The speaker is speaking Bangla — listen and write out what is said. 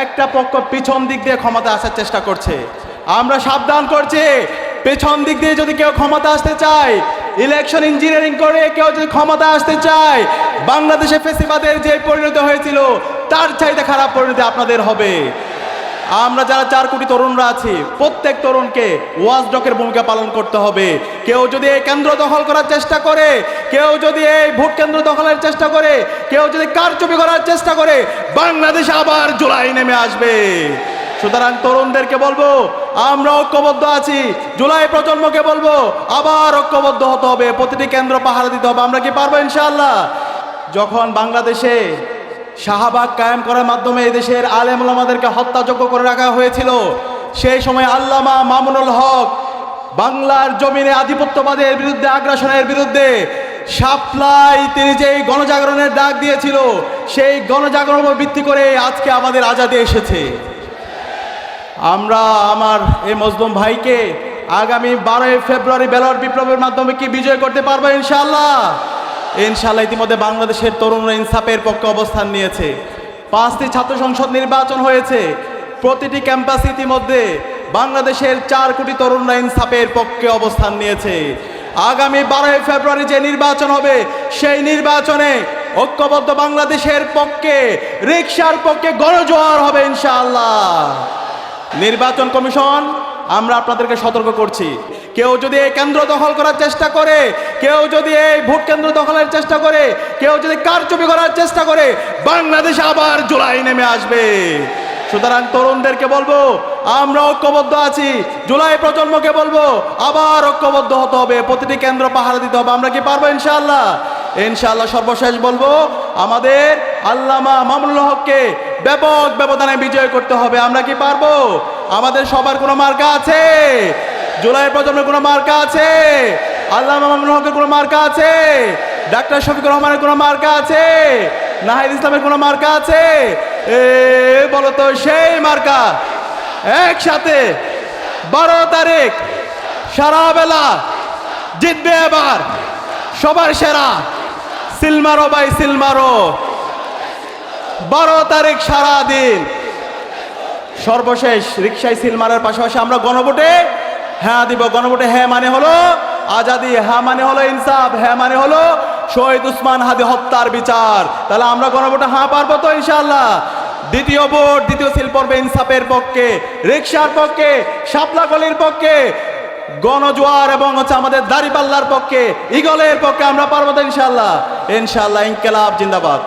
একটা পক্ষ পিছন দিক দিয়ে ক্ষমতা আসার চেষ্টা করছে। আমরা সাবধান করছি। পেছন দিক দিয়ে যদি কেউ ক্ষমতা আসতে চায় ইলেকশন ইঞ্জিনিয়ারিং করে কেউ যদি ক্ষমতা আসতে চায়, বাংলাদেশে ফেসিবাদের যে পরিণত হয়েছিল, তার চাইতে খারাপ পরিণতি আপনাদের হবে। আমরা যারা চার কোটি তরুণরা আছি, প্রত্যেক তরুণকে ওয়াজ ডকের ভূমিকা পালন করতে হবে। কেউ যদি এই কেন্দ্র দখল করার চেষ্টা করে, কেউ যদি এই ভোট কেন্দ্র দখলের চেষ্টা করে, কেউ যদি কারচুপি করার চেষ্টা করে, বাংলাদেশ আবার জুলাই নেমে আসবে। সুতরাং তরুণদেরকে বলব, আমরা ঐক্যবদ্ধ আছি, জুলাই প্রজন্মকে বলব, আবার ঐক্যবদ্ধ হতে হবে, প্রতিটি কেন্দ্র পাহারা দিতে হবে। আমরা কি পারব ইনশাআল্লাহ? যখন বাংলাদেশে শাহবাগ কায়েম করার মাধ্যমে এই দেশের আলেম ওলামাদেরকে হত্যাযোগ্য করে রাখা হয়েছিল। সেই সময় আল্লামা মামুনুল হক বাংলার জমিনে আধিপত্যবাদের বিরুদ্ধে, আগ্রাসনের বিরুদ্ধে সাপ্লাই তিনি যেই গণজাগরণের ডাক দিয়েছিল, সেই গণজাগরণ ভিত্তি করে আজকে আমাদের আজাদে এসেছে। আমরা আমার এই মজলুম ভাইকে আগামী বারোই ফেব্রুয়ারি ব্যালট বিপ্লবের মাধ্যমে কি বিজয় করতে পারব ইনশাল্লাহ ইনশাল্লাহ ইতিমধ্যে বাংলাদেশের তরুণরা ইনসাফের পক্ষে অবস্থান নিয়েছে। পাঁচটি ছাত্র সংসদ নির্বাচন হয়েছে। প্রতিটি ক্যাম্পাস ইতিমধ্যে বাংলাদেশের চার কোটি তরুণরা ইনসাফের পক্ষে অবস্থান নিয়েছে। আগামী বারোই ফেব্রুয়ারি যে নির্বাচন হবে, সেই নির্বাচনে ঐক্যবদ্ধ বাংলাদেশের পক্ষে রিক্সার পক্ষে গণজোয়ার হবে ইনশাআল্লাহ। নির্বাচন কমিশন আমরা আপনাদেরকে সতর্ক করছি। কেউ যদি এই কেন্দ্র দখল করার চেষ্টা করে, কেউ যদি এই ভোট কেন্দ্র দখলের চেষ্টা করে, কেউ যদি কারচুপি করার চেষ্টা করে, বাংলাদেশ আবার জুলাই নেমে আসবে। সুতরাং তরুণদেরকে বলব, আমরা ঐক্যবদ্ধ আছি, জুলাই প্রজন্মকে বলব, আবার ঐক্যবদ্ধ হতে হবে, প্রতিটি কেন্দ্র পাহারা দিতে হবে, আমরা কি পারব ইনশাআল্লাহ? ইনশাআল্লাহ সর্বশেষ বলব, আমাদের আল্লামা মামুনুল ব্যাপক ব্যবধানে বিজয় করতে হবে। আমরা কি পারব? আমাদের সবার কোনো মার্কা আছে? জুলাই প্রজন্মের কোনো মার্কা আছে? আল্লাহ হকের কোনো মার্কা আছে? ডাক্তার শফিকুর রহমানের কোনো মার্কা আছে? নাহিদ ইসলামের কোনো মার্কা আছে? এ, বলো তো সেই মার্কা। একসাথে বারো তারিখ সারা বেলা জিতবে এবার। সবার সেরা। সিলমারো বাই সিলমারো। বারো তারিখ সারাদিন। সর্বশেষ রিক্সায় সিল মারার পাশাপাশি আমরা গণভোটে হ্যাঁ দিব। গণভোটে হ্যাঁ মানে হলো আজাদি হ্যাঁ মানে হলো ইনসাফ হ্যাঁ মানে হলো শহীদ উসমান হাদি হত্যার বিচার। তাহলে আমরা গণভোটে হ্যাঁ পারব তো ইনশাল্লাহ দ্বিতীয় ভোট, দ্বিতীয় সিল পর্বে ইনসাফের পক্ষে রিক্সার পক্ষে শাপলা গলির পক্ষে, গণজোয়ার এবং হচ্ছে আমাদের দাড়িপাল্লার পক্ষে ইগলের পক্ষে আমরা পারব তো ইনশাল্লাহ ইনশাল্লাহ ইনকেলাব, জিন্দাবাদ।